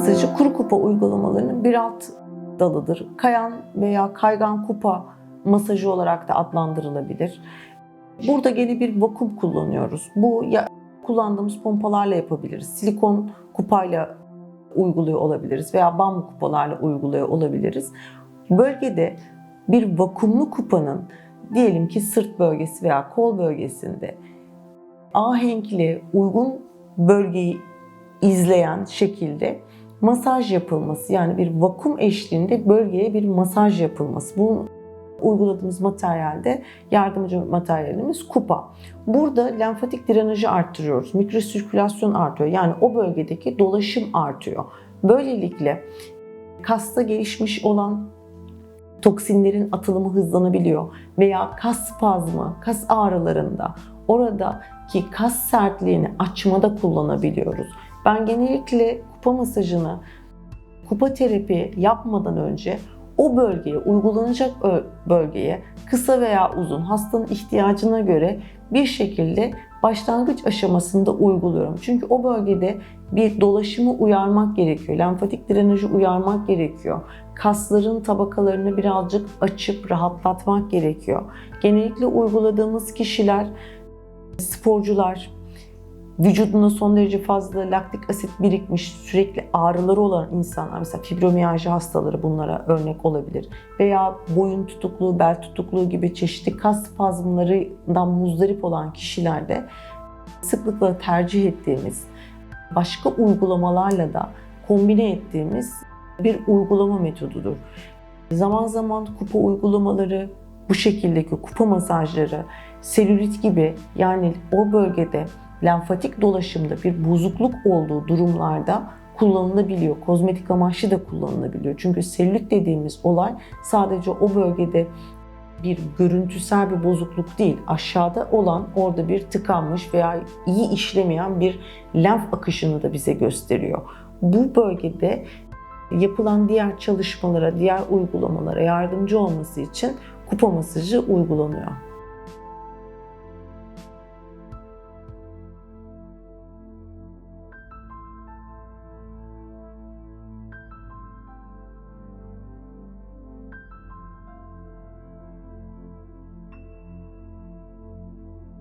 masajı kuru kupa uygulamalarının bir alt dalıdır. Kayan veya kaygan kupa masajı olarak da adlandırılabilir. Burada gene bir vakum kullanıyoruz. Bu ya kullandığımız pompalarla yapabiliriz. Silikon kupayla uyguluyor olabiliriz veya bambu kupalarla uyguluyor olabiliriz. Bölgede bir vakumlu kupanın diyelim ki sırt bölgesi veya kol bölgesinde ahenkli, uygun bölgeyi izleyen şekilde masaj yapılması yani bir vakum eşliğinde bölgeye bir masaj yapılması. Bu uyguladığımız materyalde yardımcı materyalimiz kupa. Burada lenfatik drenajı arttırıyoruz. Mikrosirkülasyon artıyor. Yani o bölgedeki dolaşım artıyor. Böylelikle kasta gelişmiş olan toksinlerin atılımı hızlanabiliyor veya kas spazmı, kas ağrılarında oradaki kas sertliğini açmada kullanabiliyoruz. Ben genellikle kupa masajını kupa terapi yapmadan önce o bölgeye, uygulanacak bölgeye kısa veya uzun hastanın ihtiyacına göre bir şekilde başlangıç aşamasında uyguluyorum. Çünkü o bölgede bir dolaşımı uyarmak gerekiyor. Lenfatik drenajı uyarmak gerekiyor. Kasların tabakalarını birazcık açıp rahatlatmak gerekiyor. Genellikle uyguladığımız kişiler sporcular, vücudunda son derece fazla laktik asit birikmiş, sürekli ağrıları olan insanlar, mesela fibromiyalji hastaları bunlara örnek olabilir. Veya boyun tutukluğu, bel tutukluğu gibi çeşitli kas spazmlarından muzdarip olan kişilerde sıklıkla tercih ettiğimiz, başka uygulamalarla da kombine ettiğimiz bir uygulama metodudur. Zaman zaman kupa uygulamaları, bu şekildeki kupa masajları, selülit gibi yani o bölgede lenfatik dolaşımda bir bozukluk olduğu durumlarda kullanılabiliyor. Kozmetik amaçlı da kullanılabiliyor. Çünkü selülit dediğimiz olay sadece o bölgede bir görüntüsel bir bozukluk değil. Aşağıda olan orada bir tıkanmış veya iyi işlemeyen bir lenf akışını da bize gösteriyor. Bu bölgede yapılan diğer çalışmalara, diğer uygulamalara yardımcı olması için kupa masajı uygulanıyor.